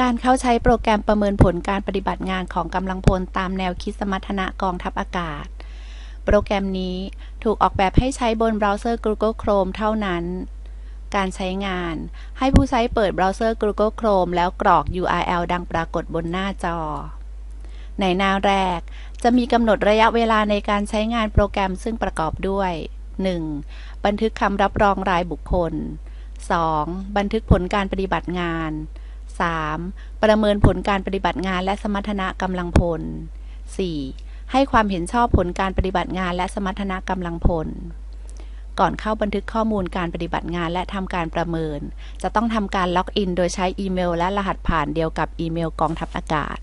การเข้าใช้โปรแกรมประเมินผลการปฏิบัติงานของกำลังพลตามแนวคิดสมรรถนะกองทัพอากาศ โปรแกรมนี้ถูกออกแบบให้ใช้บนเบราว์เซอร์ Google Chrome เท่านั้น การใช้งาน ให้ผู้ใช้เปิดเบราว์เซอร์ Google Chrome แล้วกรอก URL ดังปรากฏบนหน้าจอ ในหน้าแรก จะมีกำหนดระยะเวลาในการใช้งานโปรแกรมซึ่งประกอบด้วย 1. บันทึกคำรับรองรายบุคคล 2. บันทึกผลการปฏิบัติงาน 3. ประเมินผลการปฏิบัติงานและสมรรถนะกำลังพล 4. ให้ความเห็นชอบผลการปฏิบัติงานและสมรรถนะกำลังพล ก่อนเข้าบันทึกข้อมูลการปฏิบัติงานและทำการประเมิน จะต้องทำการล็อกอินโดยใช้อีเมล และรหัสผ่านเดียวกับอีเมลกองทัพอากาศ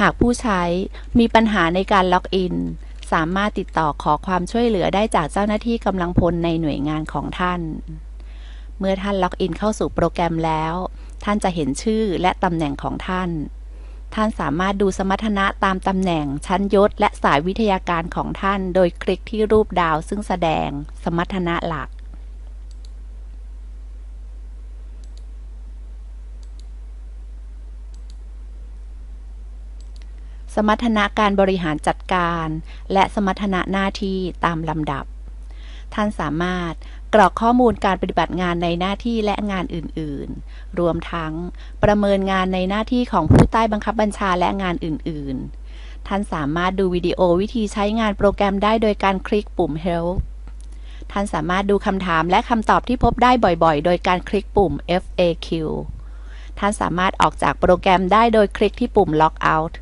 หากผู้ใช้มีปัญหาในการล็อกอิน สามารถติดต่อขอความช่วยเหลือได้จากเจ้าหน้าที่กำลังพลในหน่วยงานของท่าน เมื่อท่านล็อกอินเข้าสู่โปรแกรมแล้ว ท่านจะเห็นชื่อและตำแหน่งของท่าน ท่านสามารถดูสมรรถนะตามตำแหน่งชั้นยศ และสายวิทยาการของท่าน โดยคลิกที่รูปดาวซึ่งแสดงสมรรถนะหลักสมรรถนะการบริหารจัดการ และสมรรถนะหน้าที่ตามลำดับ ท่านสามารถ กรอกข้อมูลการปฏิบัติงานในหน้าที่และงานอื่นๆ รวมทั้งประเมินงานในหน้าที่ของผู้ใต้บังคับบัญชาและงานอื่นๆ ท่านสามารถดูวิดีโอวิธีใช้งานโปรแกรมได้โดยการคลิกปุ่ม Help ท่านสามารถดูคำถามและคำตอบที่พบได้บ่อยๆ โดยการคลิกปุ่ม FAQ ท่านสามารถออกจากโปรแกรมได้โดยคลิกที่ปุ่ม Log Out